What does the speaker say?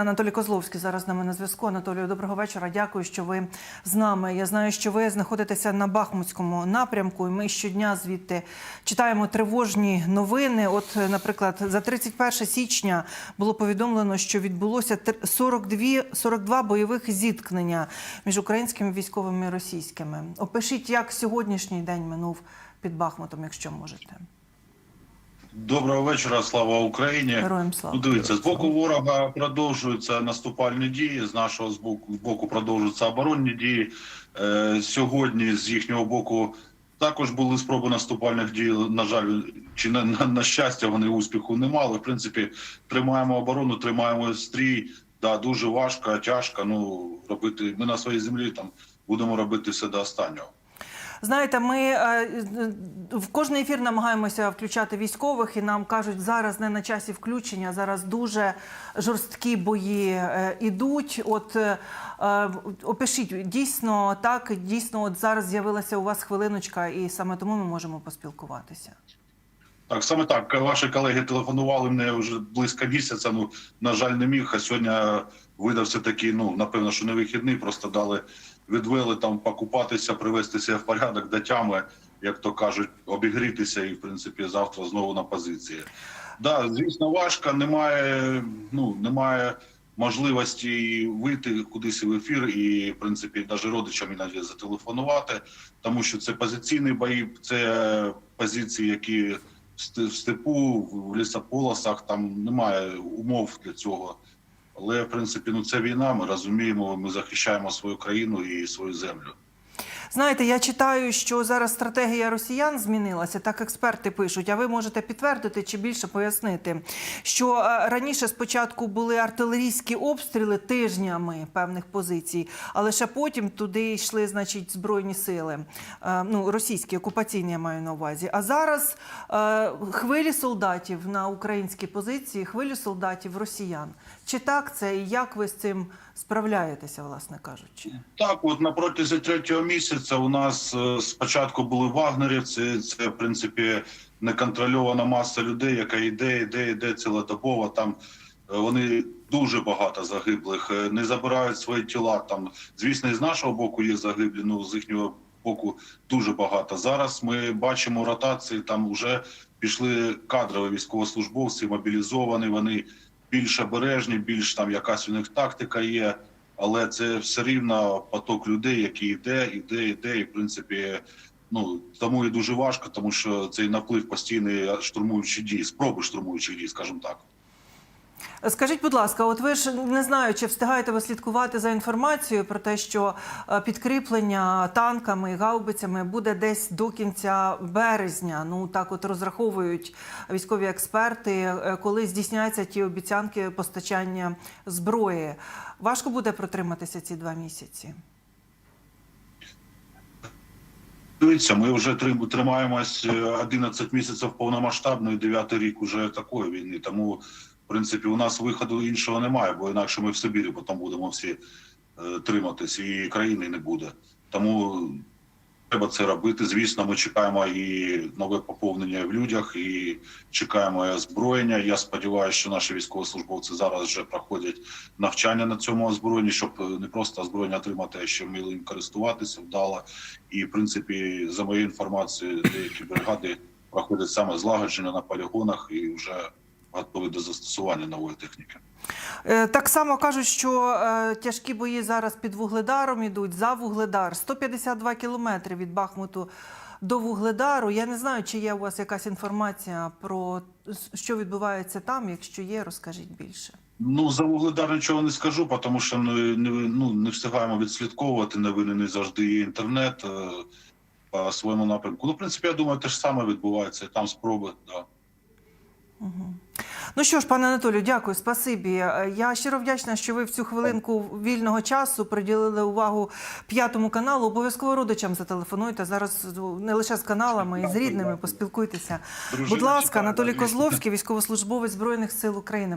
Анатолій Козловський зараз нами на зв'язку. Анатолію, доброго вечора. Дякую, що ви з нами. Я знаю, що ви знаходитеся на Бахмутському напрямку, і ми щодня звідти читаємо тривожні новини. От, наприклад, за 31 січня було повідомлено, що відбулося тр- 42, 42 бойових зіткнення між українськими військовими і російськими. Опишіть, як сьогоднішній день минув під Бахмутом, якщо можете. Доброго вечора, слава Україні. Героям слава. Ну, дивіться, з боку ворога продовжуються наступальні дії. З нашого з боку, з боку продовжуються оборонні дії. Е, сьогодні з їхнього боку також були спроби наступальних дій. На жаль, чи на, на, на щастя, вони успіху не мали. В принципі, тримаємо оборону, тримаємо стрій. Да, дуже важко, тяжко. Ну робити. Ми на своїй землі там будемо робити все до останнього. Знаєте, ми е, в кожний ефір намагаємося включати військових, і нам кажуть, зараз не на часі включення, зараз дуже жорсткі бої е, ідуть. От е, опишіть дійсно так, дійсно, от зараз з'явилася у вас хвилиночка, і саме тому ми можемо поспілкуватися. Так, саме так. Ваші колеги телефонували мене вже близько місяця. Ну на жаль, не міг. А сьогодні видався такий. Ну напевно, що не вихідний. Просто дали, відвели там покупатися, привестися в порядок до тями, як то кажуть, обігрітися, і в принципі завтра знову на позиції. Да, звісно, важко. Немає. Ну немає. Можливості вийти кудись в ефір, і в принципі навіть родичам іноді зателефонувати, тому що це позиційні бої, це позиції, які в степу, в лісополосах там немає умов для цього. Але в принципі, ну це війна. Ми розуміємо, ми захищаємо свою країну і свою землю. Знаєте, я читаю, що зараз стратегія росіян змінилася. Так експерти пишуть. А ви можете підтвердити чи більше пояснити, що е, раніше спочатку були артилерійські обстріли тижнями певних позицій, а лише потім туди йшли, значить, збройні сили. Е, Ну, російські окупаційні я маю на увазі. А зараз е, хвилі солдатів на українські позиції, хвилі солдатів росіян. Чи так це і як ви з цим справляєтеся, власне кажучи? Так, от на протязі третього місяця у нас е, спочатку були вагнерівці. Це в принципі неконтрольована маса людей, яка йде, йде, йде цілодобово. Там е, вони дуже багато загиблих, е, не забирають свої тіла. Там, звісно, і з нашого боку є загиблі. Ну з їхнього боку дуже багато. Зараз ми бачимо ротації. Там вже пішли кадрові військовослужбовці, мобілізовані. Вони більш обережні, більш там якась у них тактика є. Але це все рівно поток людей, який йде, іде, іде, і в принципі, ну тому і дуже важко, тому що цей наплив постійний штурмуючих дій, спроби штурмуючих дій, скажімо так. Скажіть, будь ласка, от ви ж не знаю, чи встигаєте ви слідкувати за інформацією про те, що е, підкріплення танками і гаубицями буде десь до кінця березня. Ну так, от розраховують військові експерти, е, коли здійсняться ті обіцянки постачання зброї. Важко буде протриматися ці два місяці. Дивіться, ми вже тримаємось е, 11 місяців повномасштабної, 9 рік уже такої війни. Тому, в принципі, у нас виходу іншого немає, бо інакше ми в Сибірі потім будемо всі е, триматись, і країни не буде. Тому треба це робити. Звісно, ми чекаємо і нове поповнення в людях, і чекаємо і озброєння. Я сподіваюся, що наші військовослужбовці зараз вже проходять навчання на цьому озброєнні, щоб е, не просто озброєння отримати, а ще вміли їм користуватися вдало. І в принципі, за моєю інформацією, деякі бригади проходять саме злагодження на полігонах і вже готові до застосування нової техніки. Е, Так само кажуть, що е, тяжкі бої зараз під Вугледаром ідуть за Вугледар. 152 кілометри від Бахмуту до Вугледару. Я не знаю, чи є у вас якась інформація про що відбувається там. Якщо є, розкажіть більше. Ну за вугледар нічого не скажу, тому що не, не, ну, не встигаємо відслідковувати новини, не завжди є інтернет е, по своєму напрямку. Ну, в принципі, я думаю, те ж саме відбувається. Там спроби. Да. Ну що ж, пане Анатолію, дякую, спасибі. Е, Я щиро вдячна, що ви в цю хвилинку вільного часу приділили увагу п'ятому каналу. Обов'язково родичам зателефонуйте зараз не лише з каналами, і з рідними поспілкуйтеся. Будь ласка, Анатолій. Козловський, військовослужбовець збройних сил України.